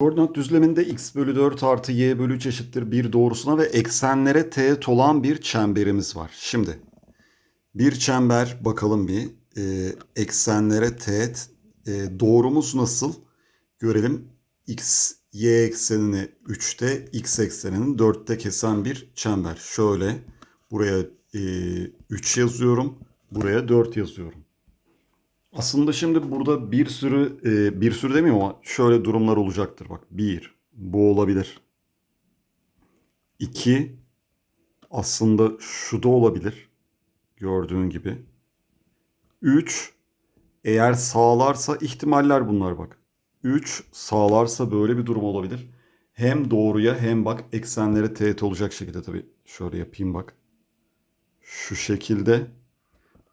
Koordinat düzleminde x bölü 4 artı y bölü 3 eşittir 1 doğrusuna ve eksenlere teğet olan bir çemberimiz var. Şimdi bir çember bakalım bir e, eksenlere teğet e, doğrumuz nasıl görelim. x y eksenini 3'te x eksenini 4'te kesen bir çember. Şöyle buraya e, 3 yazıyorum buraya 4 yazıyorum. Aslında şimdi burada bir sürü e, bir sürü demeyeyim ama şöyle durumlar olacaktır. Bak bir bu olabilir. İki aslında şu da olabilir. Gördüğün gibi. Üç eğer sağlarsa ihtimaller bunlar bak. Üç sağlarsa böyle bir durum olabilir. Hem doğruya hem bak eksenlere teğet olacak şekilde tabii. Şöyle yapayım bak. Şu şekilde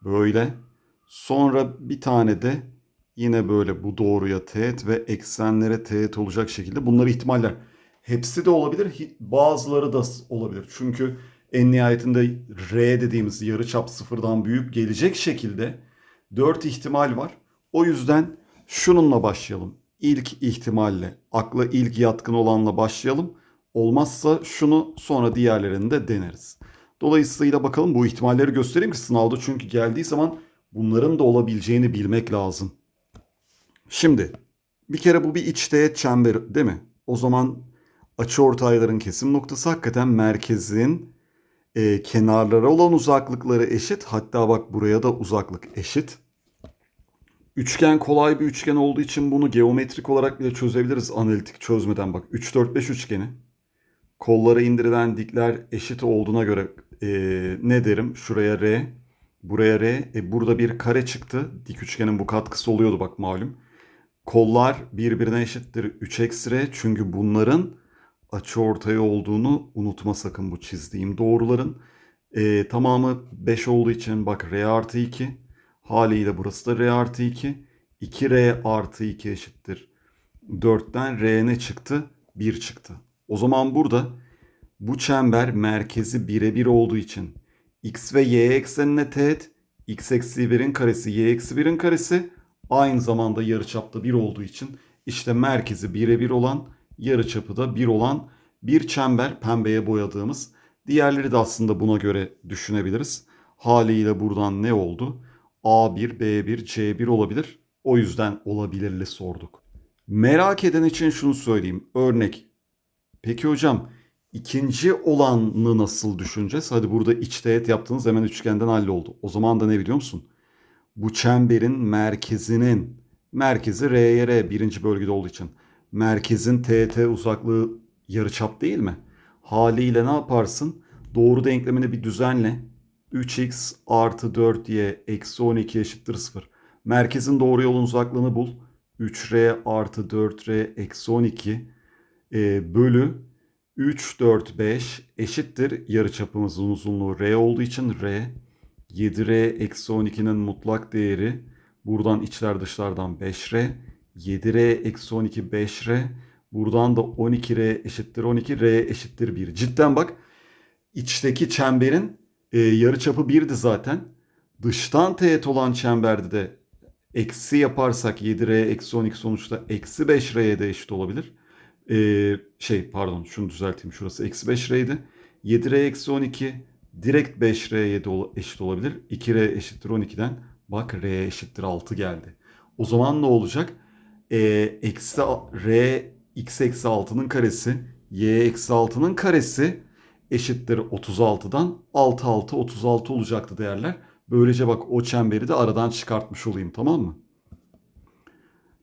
böyle Sonra bir tane de yine böyle bu doğruya teğet ve eksenlere teğet olacak şekilde bunlar ihtimaller. Hepsi de olabilir, bazıları da olabilir. Çünkü en nihayetinde R dediğimiz yarıçap sıfırdan büyük gelecek şekilde 4 ihtimal var. O yüzden şununla başlayalım. İlk ihtimalle, akla ilk yatkın olanla başlayalım. Olmazsa şunu sonra diğerlerini de deneriz. Dolayısıyla bakalım bu ihtimalleri göstereyim ki sınavda çünkü geldiği zaman bunların da olabileceğini bilmek lazım. Şimdi bir kere bu bir iç teğet çemberi değil mi? O zaman açıortayların kesim noktası hakikaten merkezin e, kenarlara olan uzaklıkları eşit. Hatta bak buraya da uzaklık eşit. Üçgen kolay bir üçgen olduğu için bunu geometrik olarak bile çözebiliriz analitik çözmeden. Bak 3 4 5 üçgeni. Kollara indirilen dikler eşit olduğuna göre e, ne derim? Şuraya R, Buraya R. E, burada bir kare çıktı. Dik üçgenin bu katkısı oluyordu bak malum. Kollar birbirine eşittir 3 eksi R. Çünkü bunların açı ortaya olduğunu unutma sakın bu çizdiğim doğruların. E, tamamı 5 olduğu için bak R artı 2. Haliyle burası da R artı 2. 2R artı 2 eşittir. 4'ten R ne çıktı? 1 çıktı. O zaman burada bu çember merkezi birebir olduğu için x ve y eksenine teğet x eksi 1'in karesi y eksi 1'in karesi aynı zamanda yarıçapta 1 olduğu için işte merkezi birebir olan yarıçapı da 1 olan bir çember pembeye boyadığımız diğerleri de aslında buna göre düşünebiliriz. Haliyle buradan ne oldu? A1, B1, C1 olabilir. O yüzden olabilirli sorduk. Merak eden için şunu söyleyeyim. Örnek. Peki hocam İkinci olanı nasıl düşüneceğiz? Hadi burada iç teğet yaptığınız hemen üçgenden halloldu. O zaman da ne biliyor musun? Bu çemberin merkezinin merkezi R'ye R birinci bölgede olduğu için merkezin TT uzaklığı yarıçap değil mi? Haliyle ne yaparsın? Doğru denklemini bir düzenle. 3x artı 4y eksi 12 eşittir 0. Merkezin doğru yolun uzaklığını bul. 3r artı 4r eksi 12 e, bölü 3, 4, 5 eşittir yarıçapımızın uzunluğu R olduğu için R 7R eksi 12'nin mutlak değeri buradan içler dışlardan 5R 7R eksi 12 5R buradan da 12R eşittir 12 R eşittir 1. Cidden bak içteki çemberin e, yarıçapı 1'di zaten. Dıştan teğet olan çemberde de eksi yaparsak 7R eksi 12 sonuçta eksi 5R'ye de eşit olabilir. Ee, şey pardon şunu düzelteyim şurası eksi 5R'ydi. 7R eksi 12 direkt 5R'ye de eşit olabilir. 2R eşittir 12'den bak R eşittir 6 geldi. O zaman ne olacak? Ee, eksi R x eksi 6'nın karesi y eksi 6'nın karesi eşittir 36'dan 6 6 36 olacaktı değerler. Böylece bak o çemberi de aradan çıkartmış olayım tamam mı?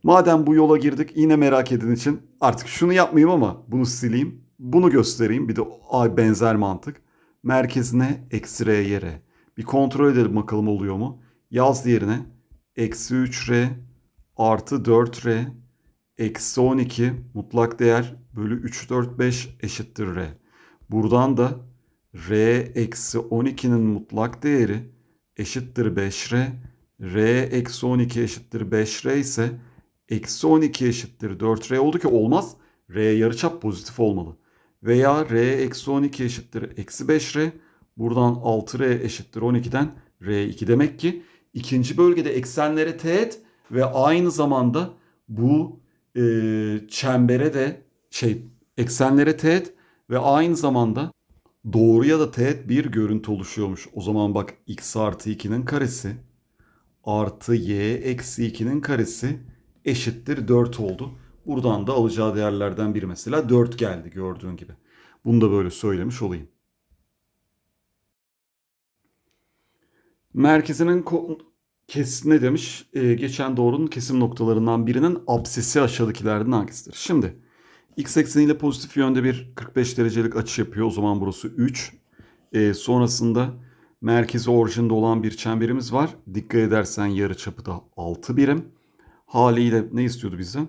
Madem bu yola girdik yine merak edin için artık şunu yapmayayım ama bunu sileyim. Bunu göstereyim. Bir de benzer mantık. Merkezine eksi r yere. Bir kontrol edelim bakalım oluyor mu? Yaz diğerine. Eksi 3r artı 4r eksi 12 mutlak değer bölü 3 4 5 eşittir r. Buradan da r eksi 12'nin mutlak değeri eşittir 5r. r eksi 12 eşittir 5r ise eksi 12 eşittir 4R oldu ki olmaz. R yarıçap pozitif olmalı. Veya R eksi 12 eşittir eksi 5R. Buradan 6R eşittir 12'den R2 demek ki ikinci bölgede eksenlere teğet ve aynı zamanda bu e, çembere de şey eksenlere teğet ve aynı zamanda doğruya da teğet bir görüntü oluşuyormuş. O zaman bak x artı 2'nin karesi artı y eksi 2'nin karesi eşittir 4 oldu. Buradan da alacağı değerlerden biri mesela 4 geldi gördüğün gibi. Bunu da böyle söylemiş olayım. Merkezinin kes ne demiş? Ee, geçen doğrunun kesim noktalarından birinin apsisi aşağıdakilerden hangisidir? Şimdi x ekseniyle pozitif yönde bir 45 derecelik açı yapıyor. O zaman burası 3. Ee, sonrasında merkezi orijinde olan bir çemberimiz var. Dikkat edersen yarı çapı da 6 birim. Haliyle ne istiyordu bizden?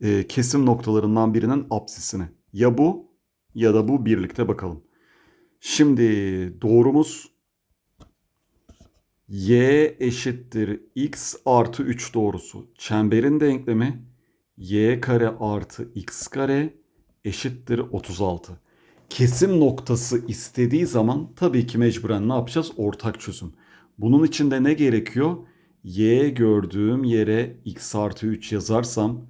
Ee, kesim noktalarından birinin apsisini. Ya bu ya da bu birlikte bakalım. Şimdi doğrumuz y eşittir x artı 3 doğrusu. Çemberin denklemi y kare artı x kare eşittir 36. Kesim noktası istediği zaman tabii ki mecburen ne yapacağız? Ortak çözüm. Bunun için de ne gerekiyor? Y gördüğüm yere x artı 3 yazarsam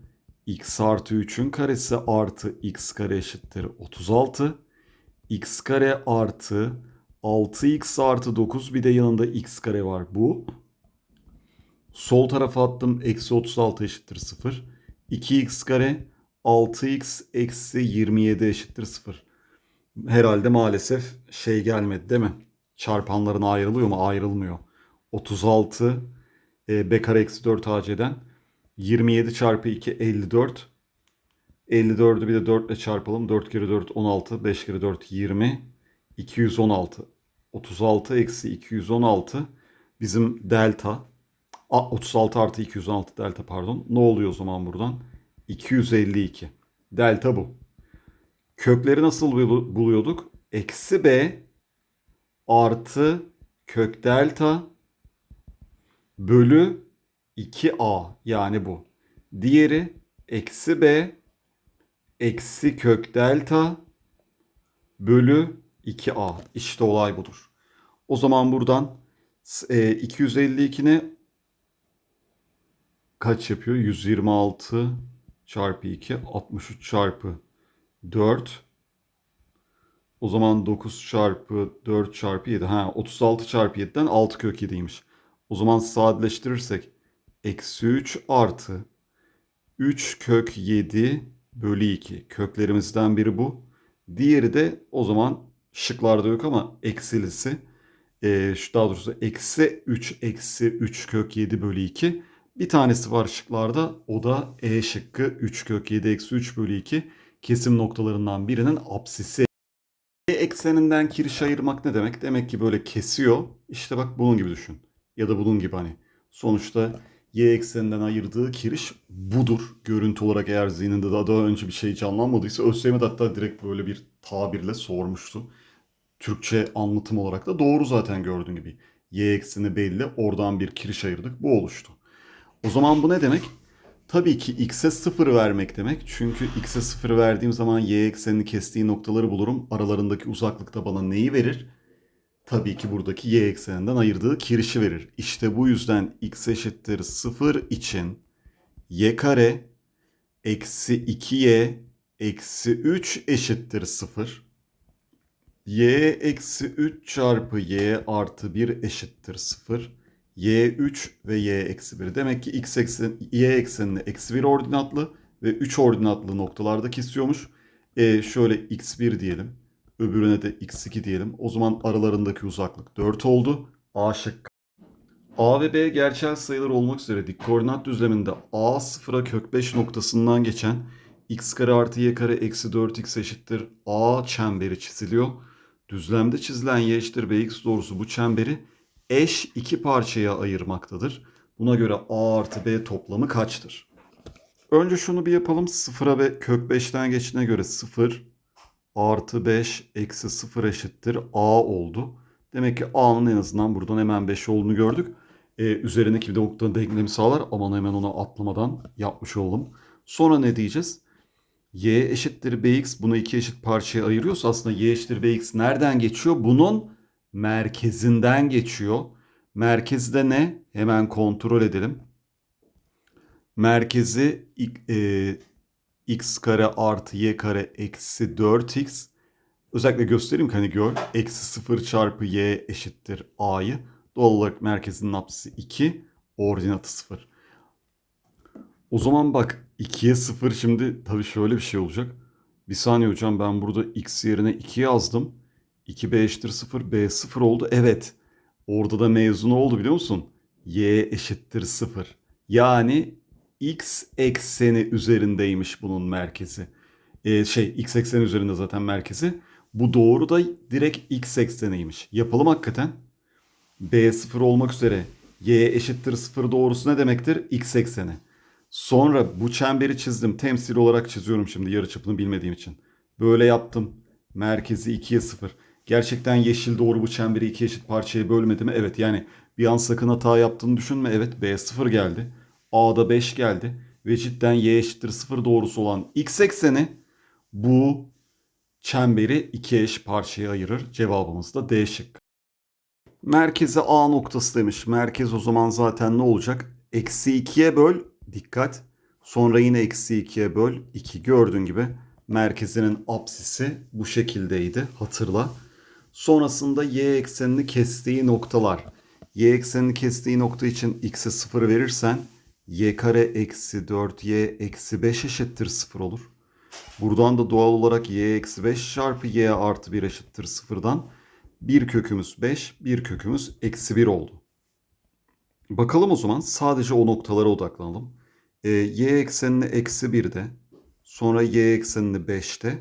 x artı 3'ün karesi artı x kare eşittir 36. x kare artı 6x artı 9 bir de yanında x kare var bu. Sol tarafa attım eksi 36 eşittir 0. 2x kare 6x eksi 27 eşittir 0. Herhalde maalesef şey gelmedi değil mi? Çarpanların ayrılıyor mu? Ayrılmıyor. 36 e, b kare eksi 4 ac'den 27 çarpı 2 54. 54'ü bir de 4 ile çarpalım. 4 kere 4 16. 5 kere 4 20. 216. 36 eksi 216 bizim delta. A, 36 artı 216 delta pardon. Ne oluyor o zaman buradan? 252. Delta bu. Kökleri nasıl bulu- buluyorduk? Eksi b artı kök delta bölü 2a yani bu. Diğeri eksi b eksi kök delta bölü 2a. İşte olay budur. O zaman buradan e, 252 ne kaç yapıyor? 126 çarpı 2 63 çarpı 4 o zaman 9 çarpı 4 çarpı 7. Ha 36 çarpı 7'den 6 kök 7'ymiş. O zaman sadeleştirirsek eksi 3 artı 3 kök 7 bölü 2. Köklerimizden biri bu. Diğeri de o zaman şıklarda yok ama eksilisi. Ee, şu daha doğrusu eksi 3 eksi 3 kök 7 bölü 2. Bir tanesi var şıklarda. O da E şıkkı 3 kök 7 eksi 3 bölü 2. Kesim noktalarından birinin apsisi. E ekseninden kiriş ayırmak ne demek? Demek ki böyle kesiyor. İşte bak bunun gibi düşün. Ya da bunun gibi hani. Sonuçta y ekseninden ayırdığı kiriş budur. Görüntü olarak eğer zihninde daha, daha önce bir şey canlanmadıysa ÖSYM de hatta direkt böyle bir tabirle sormuştu. Türkçe anlatım olarak da doğru zaten gördüğün gibi. Y ekseni belli. Oradan bir kiriş ayırdık. Bu oluştu. O zaman bu ne demek? Tabii ki x'e 0 vermek demek. Çünkü x'e 0 verdiğim zaman y eksenini kestiği noktaları bulurum. Aralarındaki uzaklıkta bana neyi verir? Tabii ki buradaki y ekseninden ayırdığı kirişi verir. İşte bu yüzden x eşittir 0 için y kare eksi 2y eksi 3 eşittir 0. y eksi 3 çarpı y artı 1 eşittir 0 y 3 ve y eksi 1. Demek ki x eksen, y eksenini eksi 1 ordinatlı ve 3 ordinatlı noktalarda kesiyormuş. E, şöyle x1 diyelim. Öbürüne de x2 diyelim. O zaman aralarındaki uzaklık 4 oldu. A şıkkı. A ve B gerçel sayılar olmak üzere dik koordinat düzleminde A sıfıra kök 5 noktasından geçen x kare artı y kare eksi 4x eşittir A çemberi çiziliyor. Düzlemde çizilen y eşittir bx doğrusu bu çemberi eş iki parçaya ayırmaktadır. Buna göre a artı b toplamı kaçtır? Önce şunu bir yapalım. Sıfıra ve kök 5'ten geçtiğine göre 0 artı 5 eksi 0 eşittir a oldu. Demek ki a'nın en azından buradan hemen 5 olduğunu gördük. Ee, üzerindeki bir nokta denklemi sağlar. Aman hemen onu atlamadan yapmış olalım. Sonra ne diyeceğiz? y eşittir bx bunu iki eşit parçaya ayırıyorsa aslında y eşittir bx nereden geçiyor? Bunun merkezinden geçiyor. Merkezde ne? Hemen kontrol edelim. Merkezi e, x kare artı y kare eksi 4x. Özellikle göstereyim ki hani gör. Eksi 0 çarpı y eşittir a'yı. Doğal olarak merkezinin apsisi 2. Ordinatı 0. O zaman bak 2'ye 0 şimdi tabii şöyle bir şey olacak. Bir saniye hocam ben burada x yerine 2 yazdım. 2b eşittir 0 b 0 oldu. Evet. Orada da mevzu ne oldu biliyor musun? y eşittir 0. Yani x ekseni üzerindeymiş bunun merkezi. Ee, şey x ekseni üzerinde zaten merkezi. Bu doğru da direkt x ekseniymiş. Yapalım hakikaten. b 0 olmak üzere y eşittir 0 doğrusu ne demektir? x ekseni. Sonra bu çemberi çizdim. Temsil olarak çiziyorum şimdi yarıçapını bilmediğim için. Böyle yaptım. Merkezi 2'ye 0. Gerçekten yeşil doğru bu çemberi iki eşit parçaya bölmedi mi? Evet yani bir an sakın hata yaptığını düşünme. Evet B 0 geldi. A'da 5 geldi. Ve cidden Y eşittir 0 doğrusu olan X ekseni bu çemberi iki eş parçaya ayırır. Cevabımız da D şıkkı. Merkeze A noktası demiş. Merkez o zaman zaten ne olacak? Eksi 2'ye böl. Dikkat. Sonra yine eksi 2'ye böl. 2 gördüğün gibi merkezinin apsisi bu şekildeydi. Hatırla. Sonrasında y eksenini kestiği noktalar. Y eksenini kestiği nokta için x'e 0 verirsen y kare eksi 4y eksi 5 eşittir 0 olur. Buradan da doğal olarak y eksi 5 çarpı y artı 1 eşittir 0'dan bir kökümüz 5, bir kökümüz eksi 1 oldu. Bakalım o zaman sadece o noktalara odaklanalım. Ee, y eksenini eksi 1'de, sonra y eksenini 5'te,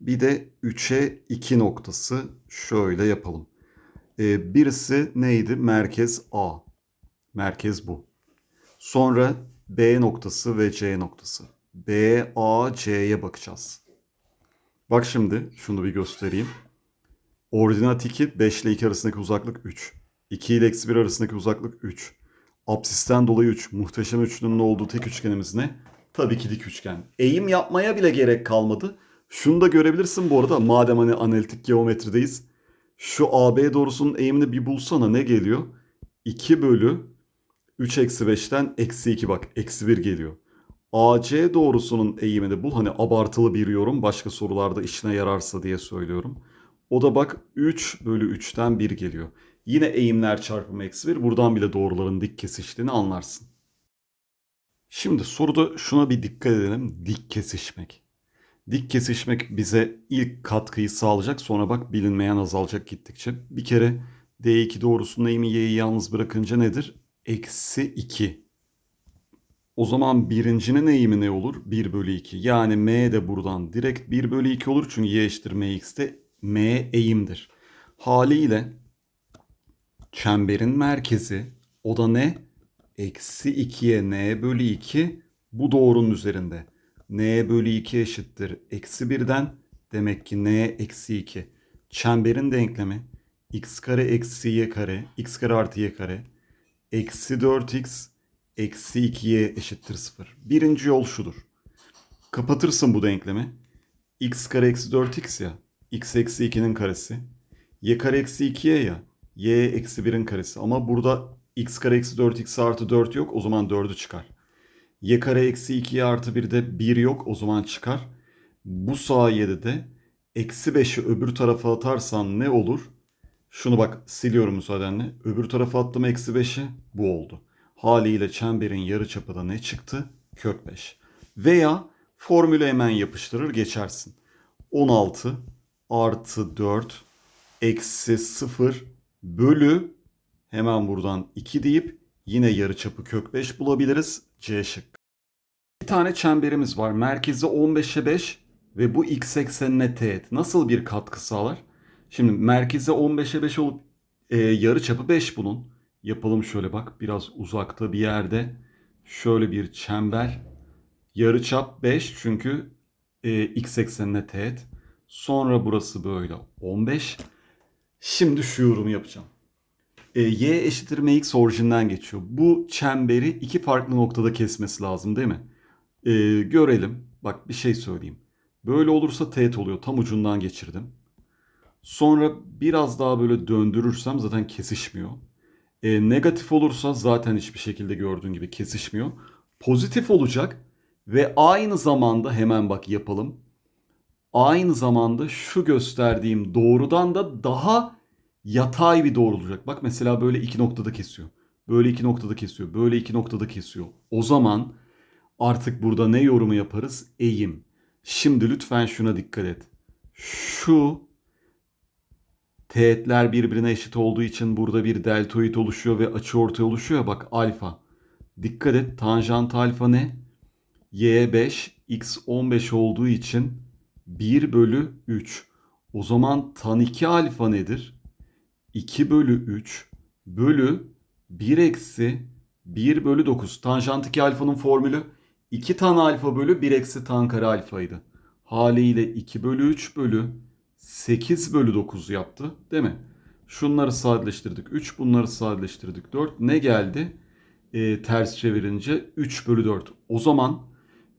bir de 3'e 2 noktası şöyle yapalım. Ee, birisi neydi? Merkez A. Merkez bu. Sonra B noktası ve C noktası. B, A, C'ye bakacağız. Bak şimdi şunu bir göstereyim. Ordinat 2, 5 ile 2 arasındaki uzaklık 3. 2 ile eksi 1 arasındaki uzaklık 3. Apsisten dolayı 3. Muhteşem üçlünün olduğu tek üçgenimiz ne? Tabii ki dik üçgen. Eğim yapmaya bile gerek kalmadı. Şunu da görebilirsin bu arada madem hani analitik geometrideyiz. Şu AB doğrusunun eğimini bir bulsana ne geliyor? 2 bölü 3 eksi 5'ten eksi 2 bak eksi 1 geliyor. AC doğrusunun eğimini bul. Hani abartılı bir yorum başka sorularda işine yararsa diye söylüyorum. O da bak 3 bölü 3'ten 1 geliyor. Yine eğimler çarpımı eksi 1. Buradan bile doğruların dik kesiştiğini anlarsın. Şimdi soruda şuna bir dikkat edelim. Dik kesişmek. Dik kesişmek bize ilk katkıyı sağlayacak. Sonra bak bilinmeyen azalacak gittikçe. Bir kere D2 doğrusunun eğimi y'yi yalnız bırakınca nedir? Eksi 2. O zaman birincinin eğimi ne olur? 1 bölü 2. Yani m de buradan direkt 1 bölü 2 olur. Çünkü y eşittir mx'te m eğimdir. Haliyle çemberin merkezi o da ne? Eksi 2'ye n bölü 2 bu doğrunun üzerinde. n bölü 2 eşittir. Eksi 1'den demek ki n eksi 2. Çemberin denklemi x kare eksi y kare x kare artı y kare eksi 4x eksi 2y eşittir 0. Birinci yol şudur. Kapatırsın bu denklemi. x kare eksi 4x ya. x eksi 2'nin karesi. y kare eksi 2y ya. y eksi 1'in karesi. Ama burada x kare eksi 4x artı 4 yok. O zaman 4'ü çıkar. y kare eksi 2y artı 1'de 1 yok. O zaman çıkar. Bu sayede de eksi 5'i öbür tarafa atarsan ne olur? Şunu bak siliyorum müsaadenle. Öbür tarafa attım eksi 5'i. Bu oldu. Haliyle çemberin yarıçapı da ne çıktı? Kök 5. Veya formülü hemen yapıştırır geçersin. 16 artı 4 eksi 0 bölü hemen buradan 2 deyip yine yarıçapı kök 5 bulabiliriz. C şıkkı. Bir tane çemberimiz var. Merkezi 15'e 5 ve bu x eksenine teğet. Nasıl bir katkı sağlar? Şimdi merkeze 15'e 5 olup e, yarı çapı 5 bunun. Yapalım şöyle bak biraz uzakta bir yerde şöyle bir çember. Yarı çap 5 çünkü e, x eksenine teğet. Sonra burası böyle 15. Şimdi şu yorumu yapacağım. E, y eşittir mx orijinden geçiyor. Bu çemberi iki farklı noktada kesmesi lazım değil mi? E, görelim. Bak bir şey söyleyeyim. Böyle olursa teğet oluyor. Tam ucundan geçirdim. Sonra biraz daha böyle döndürürsem zaten kesişmiyor. E, negatif olursa zaten hiçbir şekilde gördüğün gibi kesişmiyor. pozitif olacak ve aynı zamanda hemen bak yapalım. Aynı zamanda şu gösterdiğim doğrudan da daha yatay bir doğru olacak. Bak mesela böyle iki noktada kesiyor. Böyle iki noktada kesiyor. Böyle iki noktada kesiyor. O zaman artık burada ne yorumu yaparız? Eğim. Şimdi lütfen şuna dikkat et. Şu teğetler birbirine eşit olduğu için burada bir deltoid oluşuyor ve açı ortaya oluşuyor. Bak alfa. Dikkat et tanjant alfa ne? Y5 x 15 olduğu için 1 bölü 3. O zaman tan 2 alfa nedir? 2 bölü 3 bölü 1 eksi 1 bölü 9. Tanjant 2 alfanın formülü 2 tan alfa bölü 1 eksi tan kare alfaydı. Haliyle 2 bölü 3 bölü 8 bölü 9 yaptı değil mi? Şunları sadeleştirdik 3 bunları sadeleştirdik 4 ne geldi? Ee, ters çevirince 3 bölü 4. O zaman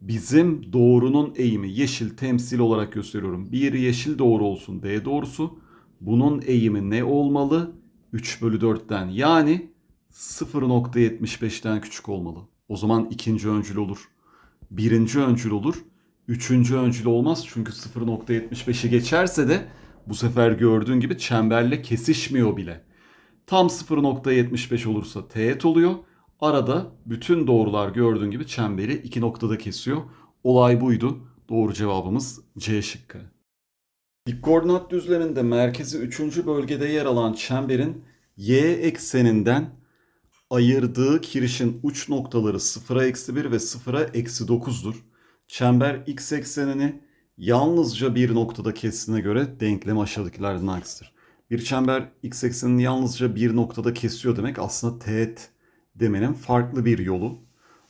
bizim doğrunun eğimi yeşil temsil olarak gösteriyorum. Bir yeşil doğru olsun D doğrusu. Bunun eğimi ne olmalı? 3 bölü 4'ten yani 0.75'ten küçük olmalı. O zaman ikinci öncül olur. Birinci öncül olur. Üçüncü öncül olmaz çünkü 0.75'i geçerse de bu sefer gördüğün gibi çemberle kesişmiyor bile. Tam 0.75 olursa teğet oluyor. Arada bütün doğrular gördüğün gibi çemberi iki noktada kesiyor. Olay buydu. Doğru cevabımız C şıkkı. Dik koordinat düzleminde merkezi 3. bölgede yer alan çemberin y ekseninden ayırdığı kirişin uç noktaları 0'a eksi 1 ve 0'a eksi 9'dur. Çember x eksenini yalnızca bir noktada kestiğine göre denklem aşağıdakilerden hangisidir? Bir çember x eksenini yalnızca bir noktada kesiyor demek aslında teğet demenin farklı bir yolu.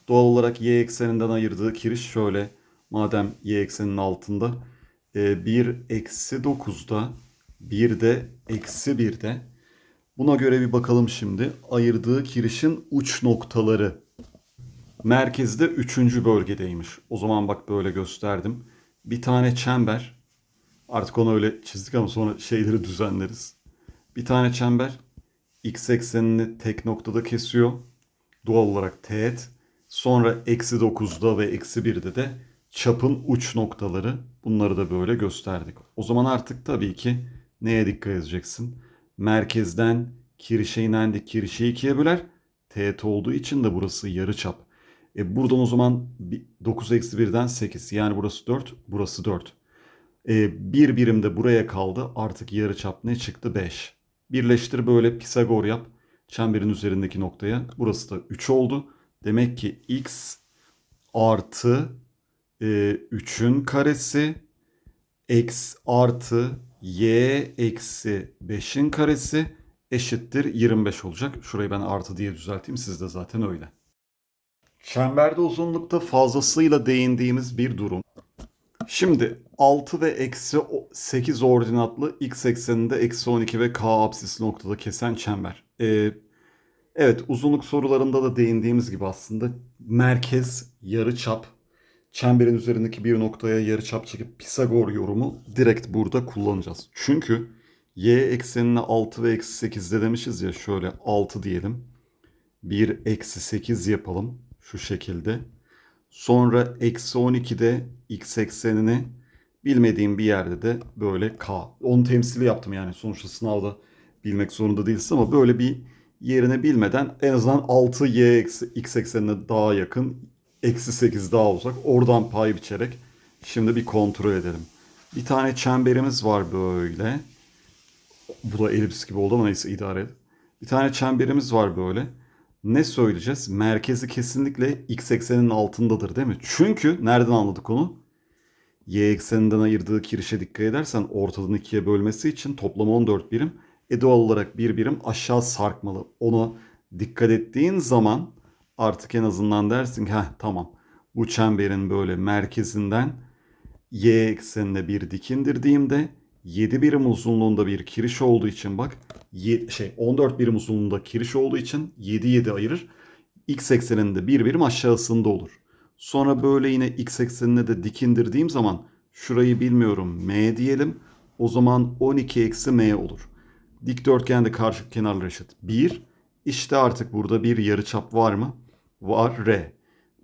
Doğal olarak y ekseninden ayırdığı kiriş şöyle. Madem y ekseninin altında 1 eksi 9'da bir de eksi 1'de. Buna göre bir bakalım şimdi. Ayırdığı kirişin uç noktaları. Merkezde 3. bölgedeymiş. O zaman bak böyle gösterdim. Bir tane çember. Artık onu öyle çizdik ama sonra şeyleri düzenleriz. Bir tane çember x eksenini tek noktada kesiyor. Doğal olarak teğet. Sonra eksi 9'da ve eksi 1'de de çapın uç noktaları. Bunları da böyle gösterdik. O zaman artık tabii ki neye dikkat edeceksin? Merkezden kirişe inen dik kirişi ikiye böler. Teğet olduğu için de burası yarı çap. E buradan o zaman 9 eksi 1'den 8. Yani burası 4, burası 4. E, bir birim de buraya kaldı. Artık yarı çap ne çıktı? 5. Birleştir böyle Pisagor yap. Çemberin üzerindeki noktaya. Burası da 3 oldu. Demek ki x artı e, 3'ün karesi x artı y eksi 5'in karesi eşittir 25 olacak. Şurayı ben artı diye düzelteyim. Siz de zaten öyle. Çemberde uzunlukta fazlasıyla değindiğimiz bir durum. Şimdi 6 ve eksi 8 ordinatlı x ekseninde eksi 12 ve k apsisi noktada kesen çember. Ee, evet uzunluk sorularında da değindiğimiz gibi aslında merkez yarı çap çemberin üzerindeki bir noktaya yarı çap çekip Pisagor yorumu direkt burada kullanacağız. Çünkü y eksenine 6 ve eksi 8'de demişiz ya şöyle 6 diyelim. 1 eksi 8 yapalım şu şekilde. Sonra eksi 12'de x eksenini bilmediğim bir yerde de böyle k. Onu temsili yaptım yani sonuçta sınavda bilmek zorunda değilsin ama böyle bir yerini bilmeden en azından 6 y eksi x eksenine daha yakın eksi 8 daha uzak oradan pay biçerek şimdi bir kontrol edelim. Bir tane çemberimiz var böyle. Bu da elips gibi oldu ama neyse idare et. Bir tane çemberimiz var böyle ne söyleyeceğiz? Merkezi kesinlikle x ekseninin altındadır değil mi? Çünkü nereden anladık onu? Y ekseninden ayırdığı kirişe dikkat edersen ortadan ikiye bölmesi için toplam 14 birim. E doğal olarak bir birim aşağı sarkmalı. Onu dikkat ettiğin zaman artık en azından dersin ki tamam bu çemberin böyle merkezinden y eksenine bir dik indirdiğimde 7 birim uzunluğunda bir kiriş olduğu için bak şey 14 birim uzunluğunda kiriş olduğu için 7 7 ayırır. X ekseninde bir birim aşağısında olur. Sonra böyle yine x eksenine de dik indirdiğim zaman şurayı bilmiyorum m diyelim. O zaman 12 eksi m olur. Dikdörtgende karşı kenarlar eşit 1. İşte artık burada bir yarıçap var mı? Var r.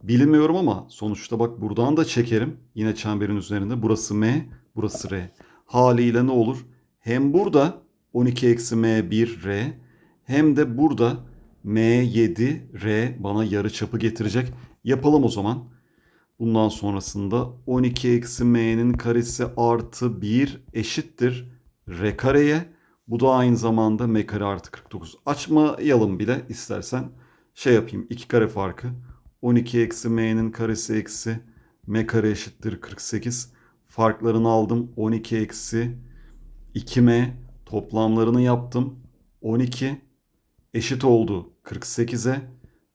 Bilmiyorum ama sonuçta bak buradan da çekerim. Yine çemberin üzerinde. Burası M, burası R. Haliyle ne olur? Hem burada 12 eksi M1 R hem de burada M7 R bana yarı çapı getirecek. Yapalım o zaman. Bundan sonrasında 12 eksi m'nin karesi artı 1 eşittir r kareye. Bu da aynı zamanda m kare artı 49. Açmayalım bile istersen şey yapayım 2 kare farkı. 12 eksi m'nin karesi eksi m kare eşittir 48. Farklarını aldım 12 eksi 2m toplamlarını yaptım. 12 eşit oldu 48'e.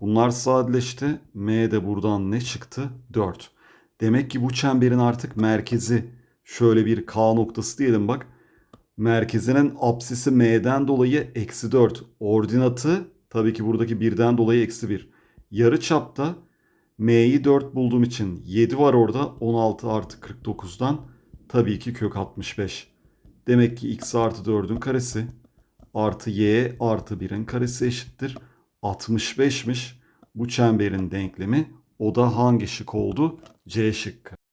Bunlar sadeleşti. M de buradan ne çıktı? 4. Demek ki bu çemberin artık merkezi şöyle bir K noktası diyelim bak. Merkezinin apsisi M'den dolayı eksi 4. Ordinatı tabii ki buradaki birden dolayı eksi 1. Yarı çapta M'yi 4 bulduğum için 7 var orada. 16 artı 49'dan tabii ki kök 65. Demek ki x artı 4'ün karesi artı y artı 1'in karesi eşittir 65'miş. Bu çemberin denklemi o da hangi şık oldu? C şıkkı.